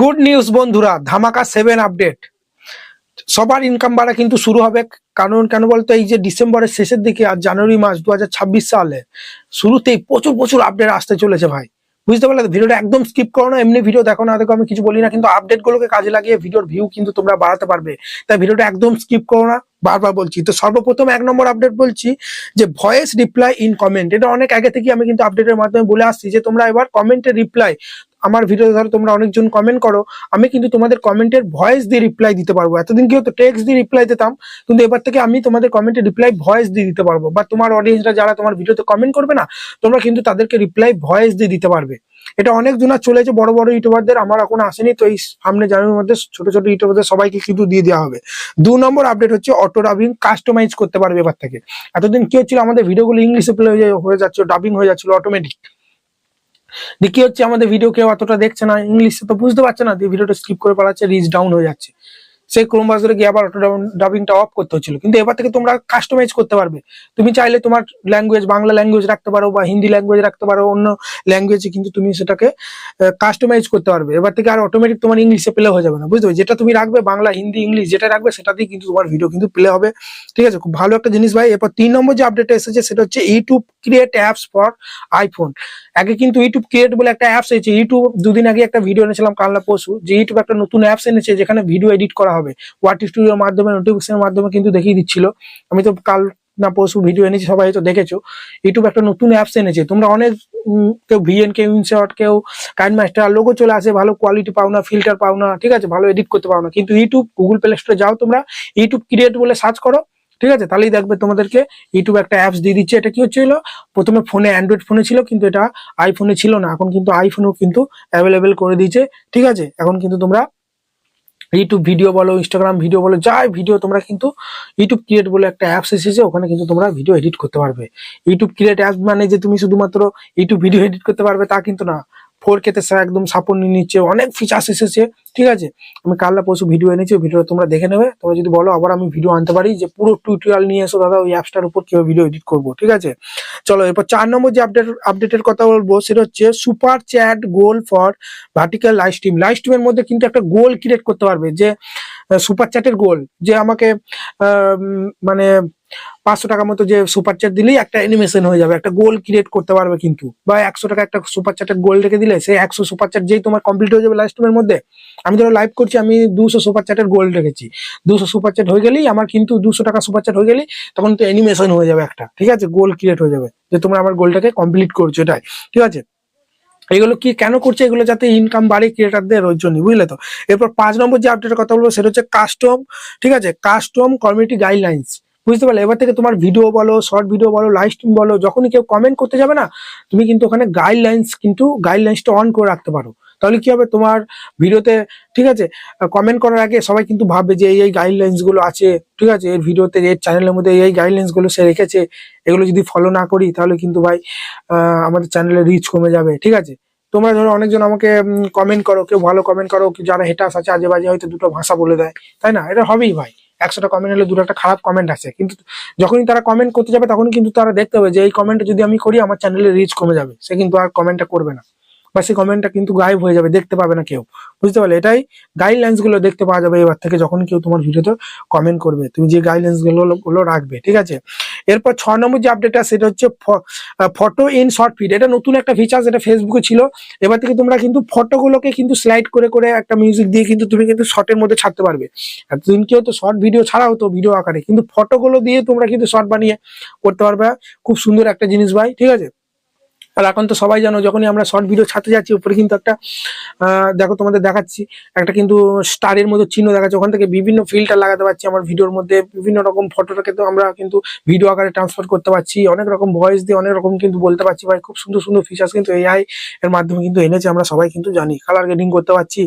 Good news বন্ধুরা, ধামাকা seven update সবার ইনকাম বাড়া কিন্তু শুরু হবে, কারণ কেন বলতো, এই যে ডিসেম্বরের শেষের দিকে আর জানুয়ারি মাস দুহাজার ছাব্বিশ সালে, শুরুতেই প্রচুর প্রচুর আপডেট আসতে চলেছে ভাই। বুঝতে পারলে ভিডিওটা একদম স্কিপ করো না, এমনি ভিডিও দেখো না, দেখো আমি কিছু বলি না, কিন্তু আপডেট গুলোকে কাজে লাগিয়ে ভিডিওর ভিউ কিন্তু তোমরা বাড়াতে পারবে। তাই ভিডিওটা একদম স্কিপ করো না, বারবার বলছি। তো সর্বপ্রথম এক নম্বর আপডেট বলছি যে ভয়েস রিপ্লাই ইন কমেন্ট এটা অনেক আগে থেকে আমি কিন্তু আপডেটের মাধ্যমে বলে আসছি যে তোমরা এবার কমেন্টের রিপ্লাই আমার ভিডিও ধরো তোমরা অনেকজন কমেন্ট করো, আমি কিন্তু তোমাদের কমেন্টের ভয়েস দিয়ে রিপ্লাই দিতে পারব। এতদিন কি হতো? টেক্সট দিয়ে রিপ্লাই দিতাম, কিন্তু এবার থেকে আমি তোমাদের কমেন্টের রিপ্লাই ভয়েস দিয়ে দিতে পারব। বা তোমার অডিয়েন্সরা যারা তোমার ভিডিওতে কমেন্ট করবে না, তোমরা কিন্তু তাদেরকে রিপ্লাই ভয়েস দিয়ে দিতে পারবে। এটা অনেক জনা চলেছে বড় বড় ইউটিউবারদের আমার এখন আসেনি, তো এই সামনে জানুয়ারির মধ্যে ছোট ছোট ইউটিউবারদের সবাইকে কিন্তু দিয়ে দেওয়া হবে। দু নম্বর আপডেট হচ্ছে অটো ডাবিং কাস্টমাইজ করতে পারবে এবার থেকে। এতদিন কি হচ্ছিল? আমাদের ভিডিওগুলো ইংলিশে প্লে হয়ে যাচ্ছিল ডাবিং হয়ে যাচ্ছিল অটোমেটিক দিয়ে কি হচ্ছে আমাদের ভিডিও কেউ অতটা দেখছে না ইংলিশে তো বুঝতে পারছে না ভিডিওটা স্কিপ করে পালাচ্ছে রিচ ডাউন হয়ে যাচ্ছে। সেই ক্রোম ব্রাউজারে গিয়ে আবার অটো ডাবিংটা অফ করতে হচ্ছিল। কিন্তু এবার থেকে তোমরা কাস্টমাইজ করতে পারবে। তুমি চাইলে তোমার ল্যাঙ্গুয়েজ বাংলা ল্যাঙ্গুয়েজ রাখতে পারো বা হিন্দি ল্যাঙ্গুয়েজ রাখতে পারো, অন্য ল্যাঙ্গুয়েজে কিন্তু তুমি সেটাকে কাস্টমাইজ করতে পারবে। এবার থেকে আর অটোমেটিক তোমার ইংলিশে প্লে হয়ে যাবে না, বুঝতে যেটা তুমি রাখবে, বাংলা, হিন্দি ইংলিশ যেটা রাখবে সেটাতেই কিন্তু তোমার ভিডিও কিন্তু প্লে হবে। ঠিক আছে? খুব ভালো একটা জিনিস ভাই। এরপর তিন নম্বর যে আপডেট এসেছে, সেটা হচ্ছে YouTube create apps for iPhone আগে কিন্তু ইউটিউব ক্রিয়েট বলে একটা অ্যাপস এসেছে। ইউটিউব দুদিন আগে একটা ভিডিও এনেছিলাম, কালনা পশু যে ইউটিউব একটা নতুন অ্যাপস এনেছে, যেখানে ভিডিও এডিট করা হবে। ওয়াট স্টুডিওর মাধ্যমে নোটিফিকেশনের মাধ্যমে কিন্তু দেখিয়ে দিচ্ছিল। আমি তো কাল না পরশু ভিডিও এনেছি, সবাই তো দেখেছ। ইউটিউব একটা নতুন অ্যাপস এনেছে। তোমরা অনেক কেউ ভিএন কেউ ইনশর্ট কেউ কাইন মাস্টার লোগো চলে আসে, ভালো কোয়ালিটি পাও না ফিল্টার পাও না, ঠিক আছে? ভালো এডিট করতে পাও না। কিন্তু ইউটিউব গুগল প্লে স্টোরে যাও তোমরা ইউটিউব ক্রিয়েট বলে সার্চ করো, ঠিক আছে? তাহলেই দেখবে তোমাদেরকে ইউটিউব একটা অ্যাপস দিয়ে দিচ্ছে। এটা কি হচ্ছিল? প্রথমে ফোনে অ্যান্ড্রয়েড ফোনে ছিল, কিন্তু এটা আইফোনে ছিল না। এখন কিন্তু আইফোনেও কিন্তু অ্যাভেলেবেল করে দিয়েছে, ঠিক আছে? এখন কিন্তু তোমরা ইউটিউব ভিডিও বলো ইনস্টাগ্রাম ভিডিও বলো, যাই ভিডিও তোমরা কিন্তু ইউটিউব ক্রিয়েট বলে একটা অ্যাপস এসেছে, ওখানে কিন্তু তোমরা ভিডিও এডিট করতে পারবে। ইউটিউব ক্রিয়েট অ্যাপ মানে যে তুমি শুধুমাত্র ইউটিউব ভিডিও এডিট করতে পারবে তা কিন্তু না। ফোর কেতে একদম সাপোর্ট নিয়ে নিচ্ছে, অনেক ফিচার্স এসেছে, ঠিক আছে? আমি কালনা পরশু ভিডিও এনেছি ভিডিও তোমরা দেখে নেবে। তোমরা যদি বলো, আবার আমি ভিডিও আনতে পারি যে পুরো টিউটোরিয়াল নিয়ে এসো দাদা, ওই অ্যাপসটার উপর কীভাবে ভিডিও এডিট করব, ঠিক আছে? চলো, এরপর চার নম্বর যে আপডেট আপডেটের কথা বলব, সেটা হচ্ছে super chat goal for vertical live stream live স্ট্রিমের মধ্যে কিন্তু একটা গোল ক্রিয়েট করতে পারবে, যে সুপার চ্যাটের গোল যে আমাকে মানে পাঁচশো টাকা মতো যে সুপার চ্যাট দিলেই একটা অ্যানিমেশন হয়ে যাবে, একটা গোল ক্রিয়েট করতে পারবে কিন্তু। বা একশো টাকা একটা সুপার চ্যাটের গোল রেখে দিলে, সেই একশো সুপার চ্যাট যেই তোমার কমপ্লিট হয়ে যাবে লাইভ মধ্যে, আমি ধরো লাইভ করছি, আমি দুশো সুপার চ্যাটের গোল রেখেছি। দুশো সুপার চ্যাট হয়ে গেলেই আমার কিন্তু দুশো টাকা সুপার চ্যাট হয়ে গেলেই তখন তো অ্যানিমেশন হয়ে যাবে একটা, ঠিক আছে? গোল ক্রিয়েট হয়ে যাবে, যে তোমরা আমার গোলটাকে কমপ্লিট করছ এটাই, ঠিক আছে? এগুলো কি কেন করছে? এগুলো যাতে ইনকাম বাড়ে ক্রিয়েটারদের ওই জন্য বুঝলে তো? এরপর পাঁচ নম্বর যে আপডেটের কথা বলব, সেটা হচ্ছে কাস্টম ঠিক আছে? কাস্টম কমিউনিটি গাইডলাইন্স বুঝতে পারলে? এবার থেকে তোমার ভিডিও বলো শর্ট ভিডিও বলো লাইভ স্ট্রিম বলো, যখনই কেউ কমেন্ট করতে যাবে না, তুমি কিন্তু ওখানে গাইডলাইন্স কিন্তু গাইডলাইন্সটা অন করে রাখতে পারো। তাহলে কি হবে? তোমার ভিডিওতে ঠিক আছে? কমেন্ট করার আগে সবাই কিন্তু ভাববে যে এই এই গাইডলাইন্সগুলো আছে, ঠিক আছে? এর ভিডিওতে এর চ্যানেলের মধ্যে এই গাইডলাইন্সগুলো সে রেখেছে, এগুলো যদি ফলো না করি, তাহলে কিন্তু ভাই আমাদের চ্যানেলের রিচ কমে যাবে, ঠিক আছে? তোমরা ধরো অনেকজন আমাকে কমেন্ট করো, কেউ ভালো কমেন্ট করো যারা হেটাস আছে আজে বাজে হয়তো দুটো ভাষা বলে দেয়, তাই না? এটা হবেই ভাই। একশোটা কমেন্ট হলে দুটো একটা খারাপ কমেন্ট আছে কিন্তু যখনই তারা কমেন্ট করতে যাবে তখন কিন্তু তারা দেখতে হবে যে, এই কমেন্টটা যদি আমি করি, আমার চ্যানেলের রিচ কমে যাবে। সে কিন্তু আর কমেন্টটা করবে না। বা সেই কমেন্টটা কিন্তু গায়েব হয়ে যাবে, দেখতে পাবে না কেউ। বুঝতে পারলে? এটাই গাইডলাইন্সগুলো দেখতে পাওয়া যাবে এবার থেকে যখন কেউ তোমার ভিডিওতে কমেন্ট করবে। তুমি যে গাইডলাইন্সগুলো রাখবে, ঠিক আছে? এরপর ছ নম্বর যে আপডেটটা সেটা হচ্ছে ফটো ইন শর্ট ফিড এটা নতুন একটা ফিচার যেটা ফেসবুকে ছিল। এবার থেকে তোমরা কিন্তু ফটোগুলোকে কিন্তু স্লাইড করে করে একটা মিউজিক দিয়ে কিন্তু তুমি কিন্তু শর্টের মধ্যে ছাড়তে পারবে। এতদিন কেউ তো শর্ট ভিডিও ছাড়া হতো ভিডিও আকারে, কিন্তু ফটোগুলো দিয়ে তোমরা কিন্তু শর্ট বানিয়ে করতে পারবে। খুব সুন্দর একটা জিনিস ভাই, ঠিক আছে? আর এখন তো সবাই জানো, যখনই আমরা শর্ট ভিডিও ছাড়তে যাচ্ছি, উপরে কিন্তু একটা দেখো তোমাদের দেখাচ্ছি, একটা কিন্তু স্টারের মতো চিহ্ন দেখাচ্ছে। ওখান থেকে বিভিন্ন ফিল্টার লাগাতে পারছি আমার ভিডিওর মধ্যে, বিভিন্ন রকম ফটোটাকে তো আমরা কিন্তু ভিডিও আকারে ট্রান্সফার করতে পারছি। অনেক রকম ভয়েস দিয়ে অনেক রকম কিন্তু বলতে পারছি ভাই, খুব সুন্দর সুন্দর ফিচার্স কিন্তু এআই এর মাধ্যমে কিন্তু এনেছে, আমরা সবাই কিন্তু জানি। কালার গ্রেডিং করতে পারছি।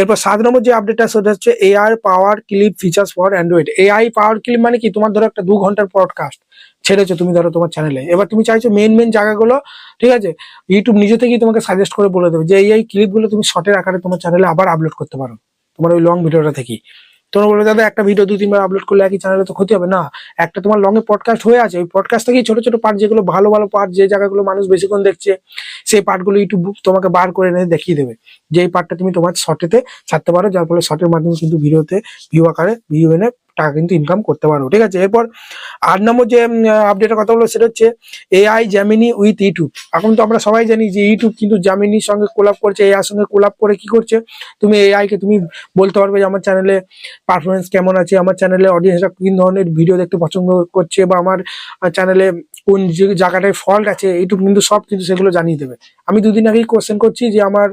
এরপর সাত নম্বর যে আপডেটটা সেটা হচ্ছে AI power clip features for Android AI power clip মানে কি? তোমার ধরো একটা দু ঘণ্টার পডকাস্ট ছেড়েছো তুমি ধরো তোমার চ্যানেলে এবার তুমি চাইছো মেন মেন জায়গাগুলো, ঠিক আছে? ইউটিউব নিজে থেকেই তোমাকে সাজেস্ট করে বলে দেবে যে, এই এই ক্লিপগুলো তুমি শর্টের আকারে তোমার চ্যানেলে আবার আপলোড করতে পারো। তোমার ওই লং ভিডিওটা থেকেই। তোমরা বলবে, দাদা, একটা ভিডিও দুই তিনবার আপলোড করলে একই চ্যানেলে তো ক্ষতি হবে? না, একটা তোমার লং এ পডকাস্ট হয়ে আছে। ওই পডকাস্ট থেকেই ছোট ছোট পার্ট যেগুলো ভালো ভালো পার্ট যে জায়গাগুলো মানুষ বেশিক্ষণ দেখছে, সেই পার্টগুলো ইউটিউব তোমাকে বার করে এনে দেখিয়ে দেবে। যে এই পার্টটা তুমি তোমার শর্টেতে ছাড়তে পারো, যার ফলে শর্টের মাধ্যমে কিন্তু ভিডিওতে ভিউ আকারে ভিউ এনে টাকা কিন্তু ইনকাম করতে পারো ঠিক আছে? এরপর আট নম্বর যে আপডেটের কথা বলব সেটা হচ্ছে এআই জ্যামিনি উইথ ইউটিউব এখন তো আমরা সবাই জানি যে ইউটিউব কিন্তু জ্যামিনির সঙ্গে কোলাপ করছে এআই সঙ্গে কোলাপ করে কি করছে? তুমি এআই কে তুমি বলতে পারবে যে আমার চ্যানেলে পারফরমেন্স কেমন আছে, আমার চ্যানেলে অডিয়েন্সরা কোন ধরনের ভিডিও দেখতে পছন্দ করছে বা আমার চ্যানেলে কোন যে জায়গাটায় ফল্ট আছে ইউটিউব কিন্তু সব কিন্তু সেগুলো জানিয়ে দেবে। আমি দুদিন আগেই কোয়েশ্চেন করছি যে আমার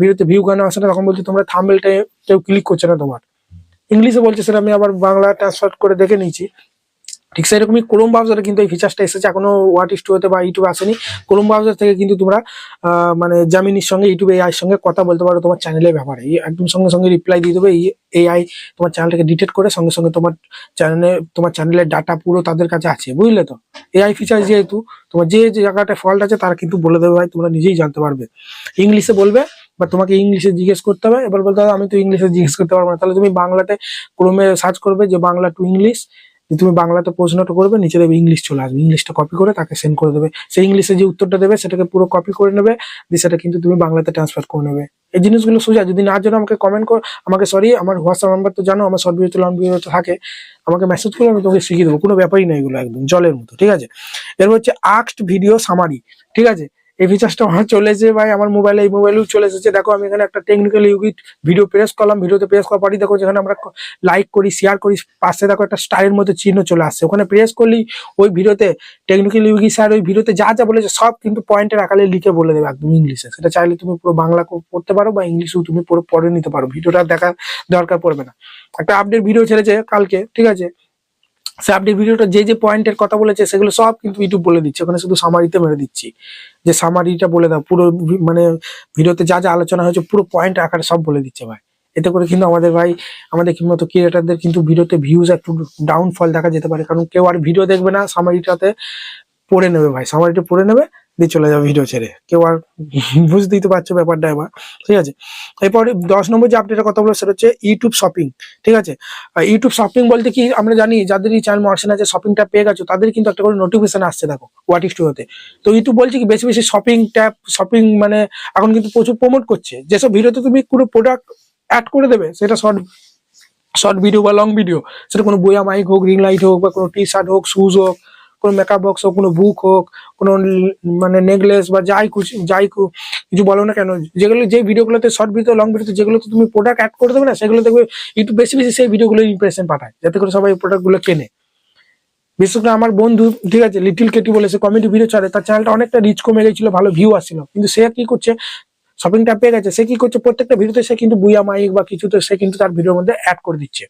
ভিডিওতে ভিউ কেন আসে না? তখন বলছি তোমরা থাম্বেলটা কেউ ক্লিক করছে না তোমার। ইংলিশে বলছে সেটা আমি আবার বাংলা ট্রান্সফার করে দেখে নিয়েছি। ঠিক সেরকমই ক্রোম ব্রাউজারে কিন্তু এই ফিচারসটা এসেছে। এখনও হোয়াট স্টুডিওতে বা ইউটিউবে আসেনি। ক্রোম ব্রাউজার থেকে কিন্তু তোমরা মানে জামিনির সঙ্গে ইউটিউবে এআই সঙ্গে কথা বলতে পারো তোমার চ্যানেলের ব্যাপারে। এই একদম সঙ্গে সঙ্গে রিপ্লাই দিয়ে দেবে। এআই তোমার চ্যানেলটাকে ডিটেক্ট করে সঙ্গে সঙ্গে তোমার চ্যানেলে তোমার চ্যানেলের ডাটা পুরো তাদের কাছে আছে। বুঝলে তো? এআই ফিচার যেহেতু, তোমার যে জায়গাটা ফল্ট আছে, তারা কিন্তু বলে দেবে ভাই, তোমরা নিজেই জানতে পারবে। ইংলিশে বলবে বা তোমাকে ইংলিশে জিজ্ঞেস করতে হবে। এবার বলতে হবে, আমি তো ইংলিশে জিজ্ঞেস করতে পারব না। তাহলে তুমি বাংলাতে ক্রোমে সার্চ করবে যে বাংলা টু ইংলিশ তুমি বাংলাতে প্রশ্নটা করবে, নিচে দেবে ইংলিশ চলে আসবে। ইংলিশটা কপি করে তাকে সেন্ড করে দেবে। সেই ইংলিশে যে উত্তরটা দেবে, সেটাকে পুরো কপি করে নেবে, দিয়ে সেটা কিন্তু তুমি বাংলাতে ট্রান্সফার করে নেবে। এই জিনিসগুলো সোজা, যদি না জানো, আমাকে কমেন্ট কর। আমাকে সরি আমার হোয়াটসঅ্যাপ নাম্বার তো জানো, আমার শর্ট ভিডিওতে লং ভিডিওতে থাকে। আমাকে মেসেজ করে আমি তোমাকে শিখিয়ে দেবো। কোনো ব্যাপারই না এগুলো একদম, জলের মতো, ঠিক আছে? এরপর হচ্ছে আক্সড ভিডিও সামারি ঠিক আছে? এই ফিচার্সটা আমার চলে এসেছে ভাই, আমার মোবাইলে এই মোবাইলেও চলে এসেছে। দেখো, আমি এখানে একটা টেকনিক্যাল ইউগিট ভিডিও প্রেস করলাম। ভিডিওতে প্রেস করার পরই দেখো, যেখানে আমরা লাইক করি শেয়ার করি, পাশে দেখো একটা স্টারের মধ্যে চিহ্ন চলে আসছে। ওখানে প্রেস করলেই ওই ভিডিওতে টেকনিক্যাল ইউগি স্যার ওই ভিডিওতে যা যা বলেছে, সব কিন্তু পয়েন্টের আকারে লিখে বলে দেবে একদম ইংলিশে। সেটা চাইলে তুমি পুরো বাংলা পড়তে পারো বা ইংলিশেও তুমি পুরো পড়ে নিতে পারো। ভিডিওটা দেখা দরকার পড়বে না। একটা আপডেট ভিডিও ছেড়েছে কালকে, ঠিক আছে? সে আপনি ভিডিওটা যে যে পয়েন্টের কথা বলেছে, সেগুলো সব কিন্তু ইউটিউব বলে দিচ্ছে। ওখানে শুধু সামারিতে মেরে দিচ্ছি। যে সামারিটা বলে দাও, পুরো মানে ভিডিওতে যা যা আলোচনা হয়েছে, পুরো পয়েন্ট আকারে সব বলে দিচ্ছে ভাই। এতে করে কিন্তু আমাদের ভাই, আমাদের মতো ক্রিয়েটারদের কিন্তু ভিডিওতে ভিউজ একটু ডাউনফল দেখা যেতে পারে। কারণ কেউ আর ভিডিও দেখবে না সামারিটাতে পড়ে নেবে ভাই। সামারিটা পড়ে নেবে দিয়ে চলে যাবে ভিডিও ছেড়ে। কেউ আর বুঝতেই তো পারছ ব্যাপারটা এবার। ঠিক আছে? এরপরে দশ নম্বর যে আপডেটের কথা বলো সেটা হচ্ছে ইউটিউব শপিং ঠিক আছে? ইউটিউব শপিং বলতে কি, আমরা জানি, যাদের এই চ্যানেল মার্শন আছে শপিংটা পেয়ে গেছো, তাদের কিন্তু একটা করে নোটিফিকেশন আসছে, দেখো হোয়াট স্টুডিওতে তো ইউটিউব বলছে কি, বেশি বেশি শপিং ট্যাপ শপিং মানে এখন কিন্তু প্রচুর প্রমোট করছে। যেসব ভিডিওতে তুমি কোনো প্রোডাক্ট অ্যাড করে দেবে, সেটা শর্ট শর্ট ভিডিও বা লং ভিডিও সেটা কোনো বইয়া মাইক হোক রিং লাইট হোক বা কোনো টি শার্ট হোক শুজ হোক কোনো মেকআপ বক্স হোক, কোনো বুক হোক, কোনো মানে নেকলেস বা যাই কুছ, যাই কিছু বলো না কেন, যেগুলো, যে ভিডিওগুলোতে শর্ট ভিডিও লং ভিডিওতে যেগুলোতে তুমি প্রোডাক্ট অ্যাড করে দেবে না, সেগুলো দেখবে ইউটিউব বেশি বেশি সেই ভিডিওগুলো ইমপ্রেশন পাঠায়, যাতে করে সবাই প্রোডাক্টগুলো কেনে। বিশেষ করে আমার বন্ধু, ঠিক আছে লিটিল কেটি বলে, সে কমেডি ভিডিও ছাড়ে, তার চ্যানেলটা অনেকটা রিচ কমে গেছিল, ভালো ভিউ আসছিল, কিন্তু সে কি করছে শপিংটা পেয়ে গেছে, সে কি করছে, প্রত্যেকটা ভিডিওতে সে কিন্তু বুয়া মাইক বা কিছুতে সে কিন্তু তার ভিডিওর মধ্যে অ্যাড করে দিচ্ছে।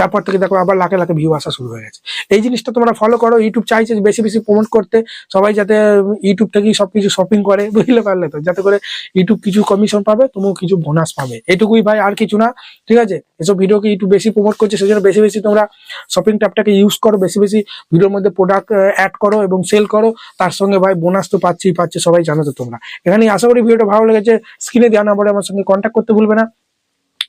তারপর থেকে দেখো আবার লাখে লাখে ভিউ আসা শুরু হয়ে গেছে। এই জিনিসটা তোমরা ফলো করো ইউটিউব চাইছে বেশি বেশি প্রমোট করতে, সবাই যাতে ইউটিউব থেকেই সবকিছু শপিং করে, বুঝলে পারলে তো? যাতে করে ইউটিউব কিছু কমিশন পাবে, তুমিও কিছু বোনাস পাবে। এটুকুই ভাই, আর কিছু না, ঠিক আছে? এসব ভিডিওকে ইউটিউব বেশি প্রমোট করছে, সেজন্য বেশি বেশি তোমরা শপিং ট্যাবটাকে ইউজ করো, বেশি বেশি ভিডিওর মধ্যে প্রোডাক্ট অ্যাড করো এবং সেল করো। তার সঙ্গে ভাই বোনাস তো পাচ্ছেই পাচ্ছে, সবাই জানো তো তোমরা। এখানে আশা করি ভিডিওটা ভালো লেগেছে। স্ক্রিনে দেওয়া নাম্বারে আমার সঙ্গে কন্ট্যাক্ট করতে ভুলবে না।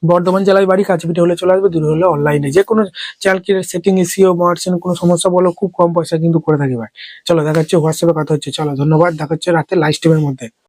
বর্ধমান জেলায় বাড়ি কাছেপিঠে হলে চলে আসবে, দূরে হলে অনলাইনে যে কোনো চ্যানেল সেটিং এসিও মার্চেন কোনো সমস্যা বলো, খুব কম পয়সা কিন্তু করে থাকি ভাই। চলো দেখা হচ্ছে হোয়াটসঅ্যাপে কথা হচ্ছে। চলো, ধন্যবাদ। দেখা হচ্ছে রাতে লাইভ স্ট্রিমের মধ্যে।